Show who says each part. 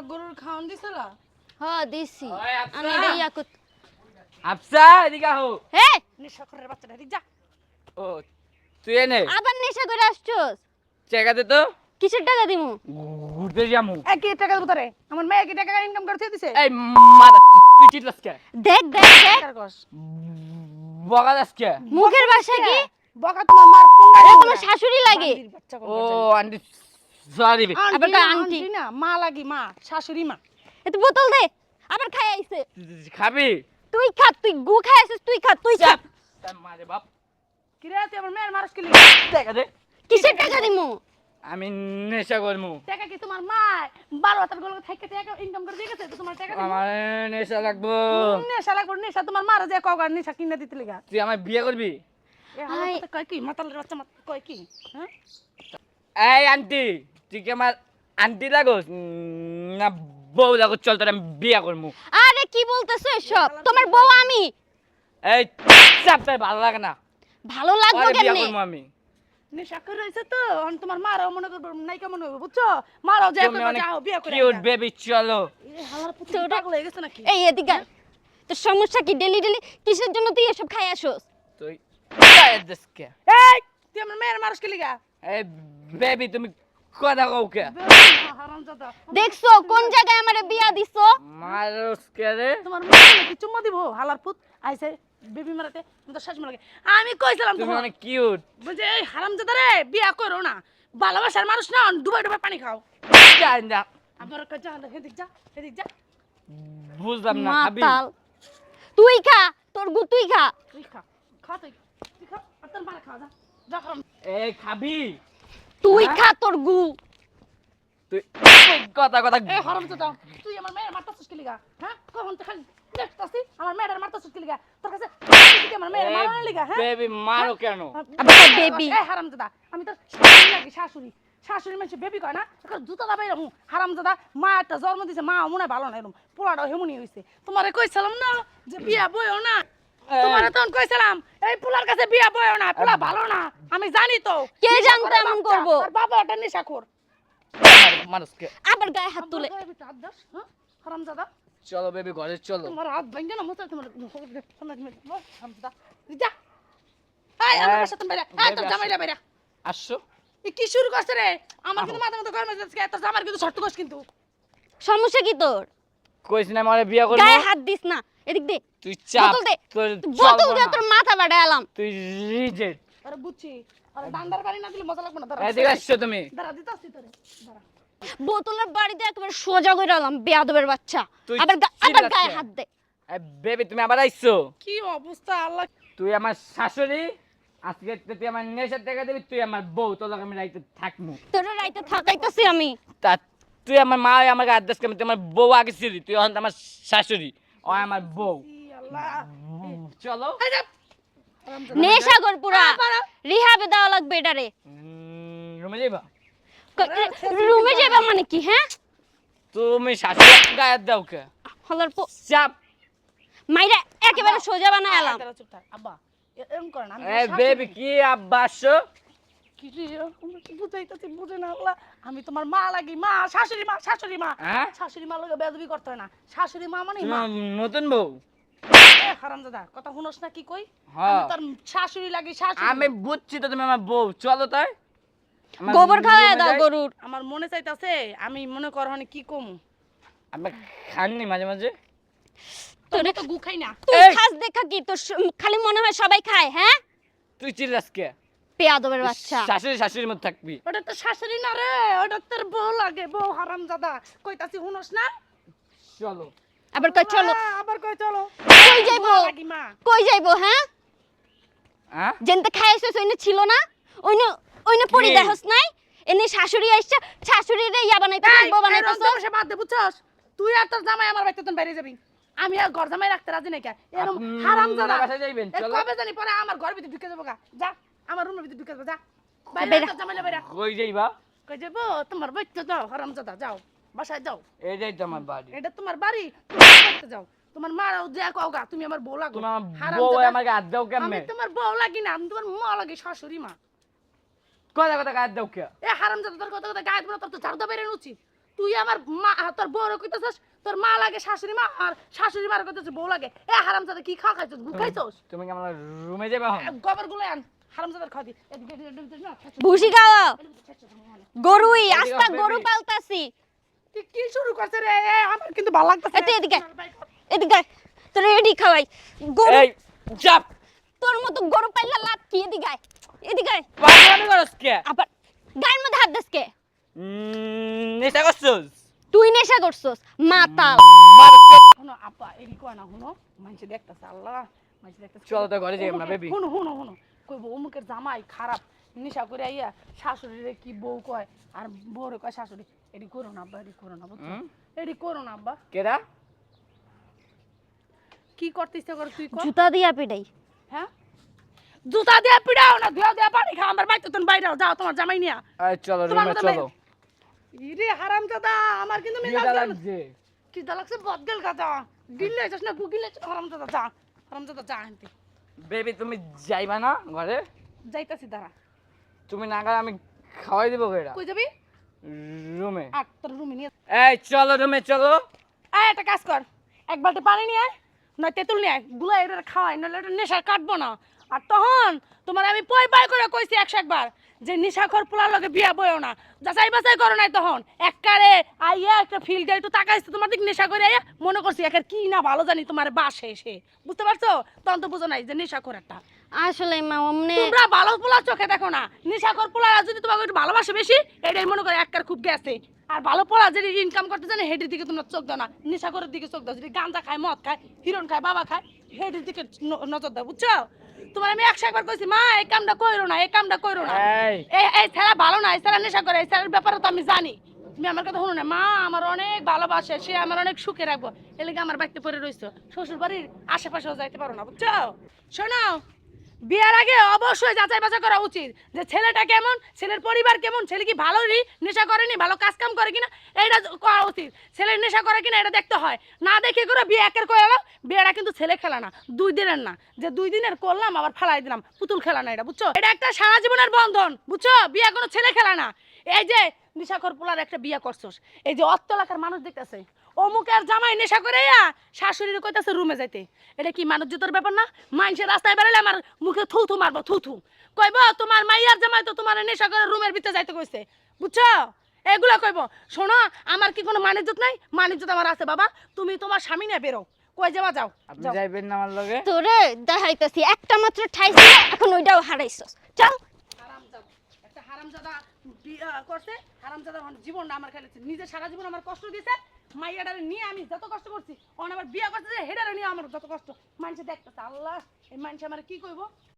Speaker 1: আমার গরুর খাওয়ান দিছিলা?
Speaker 2: হ দিছি।
Speaker 3: আচ্ছা।
Speaker 2: আমি
Speaker 3: আফসা এদিকে আহো।
Speaker 2: হে!
Speaker 1: নেশাখরের বাচ্চাটা ঠিক যা।
Speaker 3: ও তুই এনে।
Speaker 2: আবার নেশা করে আসছোস?
Speaker 3: চেকা দে তো।
Speaker 2: কিসের টাকা দিমু?
Speaker 3: ঘুরতে যামু।
Speaker 1: একই টাকা দেবো তারে? আমার মেয়ে কি টাকা ইনকাম করতে দিছে?
Speaker 3: এই মারা তুই চিটলাস কে?
Speaker 2: দেখ দেখ দেখ।
Speaker 3: বগা দাস কে?
Speaker 2: মুখের ভাষা কি?
Speaker 1: বকা তোমার মার পুঙ্গা
Speaker 2: তোমার শাশুড়ি লাগে।
Speaker 3: ও আন্টি
Speaker 1: জানি।
Speaker 2: আবার কা আন্টি?
Speaker 1: না মা লাগি মা শাশুড়ি মা।
Speaker 2: এত বোতল দে আবার খাই আইছে।
Speaker 3: খাবি?
Speaker 2: তুই খা তুই গু খাই আইছিস তুই খা তুই খা।
Speaker 3: তার মারে বাপ।
Speaker 1: কি রে তুই আমার মেয়ের মারস কি
Speaker 3: দেখা দে।
Speaker 2: কিসের টাকা দিমু?
Speaker 3: আমি নেশা করমু।
Speaker 1: টাকা কি তোমার মা বারো হাজার গোল থেকে টাকা ইনকাম করে দিয়ে গেছে তো তোমার টাকা
Speaker 3: আমার নেশা লাগবো।
Speaker 1: নেশা লাগবে নেশা। তোমার মারা যে কগার নেশা কিনে দিতে লিগা।
Speaker 3: তুই আমার বিয়ে করবি?
Speaker 1: কয় কি? মাতালের বাচ্চা মাত কয় কি? হ্যাঁ?
Speaker 3: এই আন্টি। তুই কি আমার আন্টি লাগোস? না বউ লাগো চল তোর আমি বিয়ে করমু।
Speaker 2: আরে কি বলতেছো এসব? তোমার বউ আমি।
Speaker 3: এই চাপ তাই ভালো লাগে না।
Speaker 2: ভালো লাগবে
Speaker 3: বিয়ে
Speaker 2: কেমনে?
Speaker 3: করমু আমি।
Speaker 1: নেশা করে রয়েছে তো। এখন তোমার মারাও মনে করব নাইকা মনে হবে বুঝছ? মারাও যে
Speaker 3: তুমি অনেক
Speaker 1: যাও বিয়ে করে
Speaker 3: কিউট বেবি চলো।
Speaker 1: এ হালার পুত্র
Speaker 2: তো
Speaker 1: পাগল হয়ে গেছে নাকি?
Speaker 2: এই এদিকে আয়। তোর সমস্যা কি? ডেলি ডেলি কিসের জন্য তুই এসব খাই আসোস?
Speaker 3: তুই দেশকে।
Speaker 1: এই তুই আমার মেয়ের মারস কি লিগা
Speaker 3: এই বেবি তুমি কথা কে
Speaker 1: হারামজাদা
Speaker 2: দেখছ কোন জায়গায় আমারে বিয়া দিছো?
Speaker 3: মারস কে রে।
Speaker 1: তোমার মেয়ে নাকি চুম্মা দিব? হালার পুত। আইছে বেবি মারাতে তুমি তো শেষ মারাকে আমি কইছিলাম
Speaker 3: তুমি অনেক কিউট
Speaker 1: বুঝে এই হারামজাদা রে বিয়া করো না। ভালোবাসার মানুষ না ডুবাই ডুবাই পানি খাও।
Speaker 3: জান না
Speaker 1: আমার কাছে যা হেদিক যা হেদিক যা।
Speaker 3: বুঝলাম না খাবি।
Speaker 2: মাতাল। তুই খা তোর গু তুই খা।
Speaker 1: তুই খা খা তুই। তুই খা আর তোর মারা খা যা। যা
Speaker 3: এই খাবি।
Speaker 2: তুই
Speaker 3: হ্যাঁ?
Speaker 2: খা তোর গু।
Speaker 3: তুই কথা কথা
Speaker 1: এ হারামজাদা তুই আমার মেয়ের মারতা সুস্কি লিগা? হ্যাঁ? কখন তো খালি দেখতাছি আমার মেয়ের মারতা সুস্কি লিগা? তোর কাছে তুই কি আমার মেয়ের মারার লিগা হ্যাঁ?
Speaker 3: বেবি মারো কেন?
Speaker 2: আবার baby।
Speaker 1: এ হারামজাদা আমি তোর শাশুড়ি লাগি শাশুড়ি। শাশুড়ি মানুষ বেবি কয় না? এখন জুতা দাবাই এরকম হারামজাদা মা একটা জন্ম দিছে মা মনে ভালো না এরকম পোলাটাও হেমুনি হইছে। তোমারে কইছিলাম না যে বিয়া বইও না। তোমারে তখন কইছিলাম এই পোলার কাছে বিয়া বইও না পোলা ভালো না আমি জানি তো।
Speaker 2: কে জানতো এমন করব?
Speaker 1: আর বাবা ওটা নেশাখোর।
Speaker 3: মানুষ কে
Speaker 2: আবার গায়ে হাত তুলে।
Speaker 1: হ্যাঁ? হারামজাদা।
Speaker 3: চলো বেবি ঘরে চলো।
Speaker 1: তোমার হাত ভাঙ্গে না মতো তোমার হারামজাদা যা। এই আমার
Speaker 3: এক,
Speaker 1: বাসা বাইরে। এই তোর জামাইরা বাইরে।
Speaker 3: আসো।
Speaker 1: এ কি শুরু করছে রে? আমার কিন্তু মাথা মতো গরম হয়ে যাচ্ছে তোর জামার কিন্তু কোস কিন্তু।
Speaker 2: সমস্যা কি তোর?
Speaker 3: কইস না আমার বিয়ে করব।
Speaker 2: গায়ে হাত দিস না এদিক দে।
Speaker 3: তুই চাপ
Speaker 2: বোতল দে। বোতল দিয়ে তোর মাথা বাড়াইলাম
Speaker 3: তুই রিজেক্ট
Speaker 1: আরে বুঝছি আরে ডান্ডার বাড়ি না দিলে মজা লাগবে না দাঁড়া।
Speaker 3: এদিকে আসছো তুমি।
Speaker 1: দাঁড়া দিতে আসছি তোরে। দাঁড়া।
Speaker 2: বোতলের বাড়িতে একেবারে সোজা করে আলাম বেয়াদবের বাচ্চা। আবার আবার গায়ে হাত দে।
Speaker 3: বেবি তুমি আবার আইছো
Speaker 1: কি অবস্থা আল্লাহ।
Speaker 3: তুই আমার শাশুড়ি আজকে তো তুই আমার নেশার টাকা দিবি তুই আমার বউ তোর আমি রাইতে থাকমু।
Speaker 2: তোর রাইতে থাকাইতেছি আমি।
Speaker 3: তা তুই আমার মা আমার আদেশ কেমন তুই আমার বউ আগে ছিলি তুই এখন আমার শাশুড়ি। ও আমার বউ। চলো।
Speaker 2: নেশাগর পুরা। রিহাবে দেওয়া লাগবে এটারে।
Speaker 3: রুমে যাইবা?
Speaker 2: রুমে যাবে মানে কি হ্যাঁ?
Speaker 3: তুমি শাশুড়ি গায়ে দাও কে?
Speaker 2: হলার পো
Speaker 3: চাপ।
Speaker 2: মাইরা একেবারে সোজা আলাম
Speaker 1: থাক। আব্বা এ- এরম না আমি
Speaker 3: এ বেবি কি আব্বা
Speaker 1: কি রে, আমি বুঝে না আল্লাহ। আমি তোমার মা লাগি মা শাশুড়ি মা শাশুড়ি মা।
Speaker 3: হ্যাঁ?
Speaker 1: শাশুড়ি মা লগে বেদবি করতে হয় না। শাশুড়ি মা মানে মা।
Speaker 3: আমার নতুন বউ।
Speaker 1: হারামজাদা কথা শুনোস না কি কই। আমি তোর শাশুড়ি লাগি শাশুড়ি।
Speaker 3: আমি বুঝছি তো তুমি আমার বউ। চলো তাই।
Speaker 2: গোবর খাওয়ায় দাও গরুর।
Speaker 1: আমার মনে চাইতাছে আমি মনে কর হনে কি কম।
Speaker 3: আমি খাননি মাঝে মাঝে।
Speaker 1: তোর তো গু খাই না।
Speaker 2: তুই খাস দেখা কি? তোর খালি মনে হয় সবাই খায় হ্যাঁ?
Speaker 3: তুই চিল্লাস কে?
Speaker 2: পেয়াদবের বাচ্চা।
Speaker 3: শাশুড়ি শাশুড়ির মধ্যে থাকবি।
Speaker 1: ওটা তো শাশুড়ি না রে ওটা তোর বউ লাগে বউ হারামজাদা। কইতাছি শুনোস না?
Speaker 3: চলো।
Speaker 2: আবার কই চলো।
Speaker 1: আবার কই চলো।
Speaker 2: কই যাইবো?
Speaker 1: মা লাগি মা।
Speaker 2: কই যাইবো হ্যাঁ?
Speaker 3: হ্যাঁ
Speaker 2: যেনতে ওইনে ছিল না? ওইনে ওইনে পড়ি দেখছ নাই? এনে শাশুড়ি আইছে শাশুড়ি রে ইয়া বানাইতে
Speaker 1: এই,
Speaker 2: বউ বানাইতেছ
Speaker 1: বাদ দে বুঝছস? তুই আর তোর জামাই আমার বাড়িতে তুমি বাইরে যাবি। আমি আর ঘর জামাই রাখতে রাজি নাই কে এরকম হারামজাদা। কবে জানি পরে আমার ঘর ভিতরে ঢুকে যাব গা। যা। আমার রুমের ভিতরে ঢুকে যা। বাইরে জামাইলে বাইরে
Speaker 3: কই যাইবা?
Speaker 1: কই যাব? তোমার বাড়িতে যাও হারামজাদা যাও। বাসায় যাও।
Speaker 3: এটাই তো আমার বাড়ি।
Speaker 1: এটা তোমার বাড়ি তুমি আমার বাড়িতে যাও। তোমার মারাও যা কওগা তুমি আমার বউ লাগো।
Speaker 3: তুমি বউ আমাকে হাত দাও
Speaker 1: আমি তোমার বউ লাগি না আমি তোমার মা লাগি শাশুড়ি মা।
Speaker 3: কথা কথা হাত দাও কে?
Speaker 1: এ হারামজাদা তোর কথা কথা গায়ে তোর তো ঝাড়ু বেরে উচিত তুই আমার মা তোর বউরে কইতেছস তোর মা লাগে শাশুড়ি মা আর শাশুড়ি মার বউ লাগে। এ হারামজাদা কি খাওয়া খাইছস ভুল খাইছস?
Speaker 3: তুমি কি আমার রুমে যাবে
Speaker 1: গোবরগুলো আন। হারামজাদার খাওয়া এদিকে এদিকে এদিকে
Speaker 2: ভুসি খাওয়া। গরুই আস্তা গরু পালতাছি।
Speaker 1: তুই কি শুরু করছ রে? আমার কিন্তু ভালো লাগতেছে।
Speaker 2: এদিকে। এদিকে তোর এডি খাওয়াই। গরু
Speaker 3: এই চাপ
Speaker 2: তোর মতো গরু পাইলা লাভ কি? এদিকে এদিকে।
Speaker 3: পাগলামি করস কে?
Speaker 2: আবার গায়ের মধ্যে হাত দেসকে
Speaker 3: উম, নেশা করছস?
Speaker 2: তুই নেশা করছস। মাতাল।
Speaker 1: শুনো আপা এরি কয় না শুনো। মানুষ দেখতেছে আল্লাহ। মানুষ দেখতেছে।
Speaker 3: চলো তো ঘরে যাই আমরা, baby।
Speaker 1: শুনো শুনো শুনো। কইবো অমুকের জামাই খারাপ। নেশা করে আইয়া শাশুড়িরে কি বউ কয়? আর বউরে কয় শাশুড়ি এডি করো না আব্বা এডি করো না বুঝছ? এডি করো না আব্বা।
Speaker 3: কেডা?
Speaker 1: কি করতে ইচ্ছা করে তুই কর?
Speaker 2: জুতা দিয়া পিটাই
Speaker 1: হ্যাঁ? জুতা দিয়ে পিড়াও না ধুয়া দিয়ে পানি খা আমার বাইতে তুমি বাইরে যাও তোমার জামাই নিয়া।
Speaker 3: এই চলো রুমে চলো।
Speaker 1: ইরে হারাম দাদা আমার কিন্তু মেজাজ।
Speaker 3: লাগছে।
Speaker 1: কি দা লাগছে বদগেল গাদা। গিল্লে যাস না গুগিলে হারাম দাদা যা হারাম দাদা যা আনতে।
Speaker 3: বেবি তুমি যাইবা না ঘরে?
Speaker 1: যাইতাছি দাঁড়া।
Speaker 3: তুমি না গেলে আমি খাওয়াই দিব কেডা
Speaker 1: কই যাবি?
Speaker 3: রুমে।
Speaker 1: আর তোর রুমে নিয়ে
Speaker 3: এই চলো রুমে চলো।
Speaker 1: আয় একটা কাজ কর। এক বালতি পানি নিয়ে আয়। নয় তেঁতুল নিয়ে গুলা এটা খাওয়াই নাহলে এটা নেশা কাটবো না। আর তখন তোমার আমি পয় পয় করে কইছি একশো একবার যে নেশাখর পোলার লগে বিয়া বইও না। যাচাই বাছাই করো নাই তখন। এককারে আইয়া একটা ফিল্ডে একটু তাকাইছে তোমার দিক নেশা করে আইয়া মনে করছি একের কি না ভালো জানি তোমার বাসে এসে। বুঝতে পারছ? তখন তো বুঝো নাই যে নেশাখর একটা।
Speaker 2: আসলে মা অমনে
Speaker 1: তোমরা ভালো পোলার চোখে দেখো না। নেশাখর পোলারা যদি তোমাকে একটু ভালোবাসে বেশি এটাই মনে করে একটার খুব গেছে। আর ভালো পোলা যদি ইনকাম করতে জানে হেডির দিকে তোমরা চোখ দাও না। নেশাখরের দিকে চোখ দাও। যদি গাঁজা খায় মদ খায় হিরণ খায় বাবা খায় হেডির দিকে নজর দাও বুঝছ? তোমার আমি একশো একবার কইছি মা এই কামটা কইরো না এই কামটা কইরো না।
Speaker 3: এই।
Speaker 1: এই ছেলে ভালো না এই ছেলে নেশা করে এই ছেলের ব্যাপারে তো আমি জানি। তুমি আমার কথা শুনো না মা আমার অনেক ভালোবাসে সে আমার অনেক সুখে রাখব। এলাকা আমার বাড়িতে পড়ে রইছো। শ্বশুর বাড়ির আশেপাশেও যাইতে পারো না বুঝছ? শোনো বিয়ার আগে অবশ্যই যাচাই বাছাই করা উচিত যে ছেলেটা কেমন, ছেলের পরিবার কেমন, ছেলে কি ভালো নেশা করেনি, ভালো কাজ কাম করে কিনা এটা করা উচিত। ছেলের নেশা করে কিনা, এটা দেখতে হয়। না দেখে করে বিয়ে একের করে এলো বিয়েটা কিন্তু ছেলে খেলা না, দুই দিনের না। যে দুই দিনের করলাম, আবার ফালাই দিলাম, পুতুল খেলা না এটা, বুঝছ? এটা একটা সারা জীবনের বন্ধন, বুঝছ? বিয়ে কোনো ছেলে খেলা না। এই যে নিশাখর পোলার একটা বিয়ে করছস, এই যে অত্তলাকার মানুষ দেখতেছে অমুকের জামাই নেশা করে ইয়া শাশুড়ির কইতাছে রুমে যাইতে। এটা কি মানুষ জুতোর ব্যাপার না? মানুষের রাস্তায় বেরোলে আমার মুখে থু থু মারবো থু থু কইব তোমার মাইয়ার জামাই তো তোমার নেশা করে রুমের ভিতরে যাইতে কইছে। বুঝছ? এগুলো কইব। শোনো আমার কি কোনো মানিজ্যত নাই? মানিজ্যত আমার আছে বাবা। তুমি তোমার স্বামী নিয়ে বেরো। কই যাবা যাও।
Speaker 3: আপনি
Speaker 1: যাও।
Speaker 3: যাইবেন না আমার লগে।
Speaker 2: তোরে দেখাইতাছি একটা মাত্র ঠাইছি এখন ওইটাও হারাইছস। চল
Speaker 1: হারামজাদা একটা হারামজাদা করছে। হারামজাদা জীবনটা আমার খেলেছে। নিজে সারা জীবন আমার কষ্ট দিয়েছে মাইয়াডারে নিয়ে আমি যত কষ্ট করছি, অন আমার বিয়ে করছে যে হেডারে নিয়ে আমার যত কষ্ট। মানুষে দেখতেছে, আল্লাহ, এই মানুষ আমার কি কইব?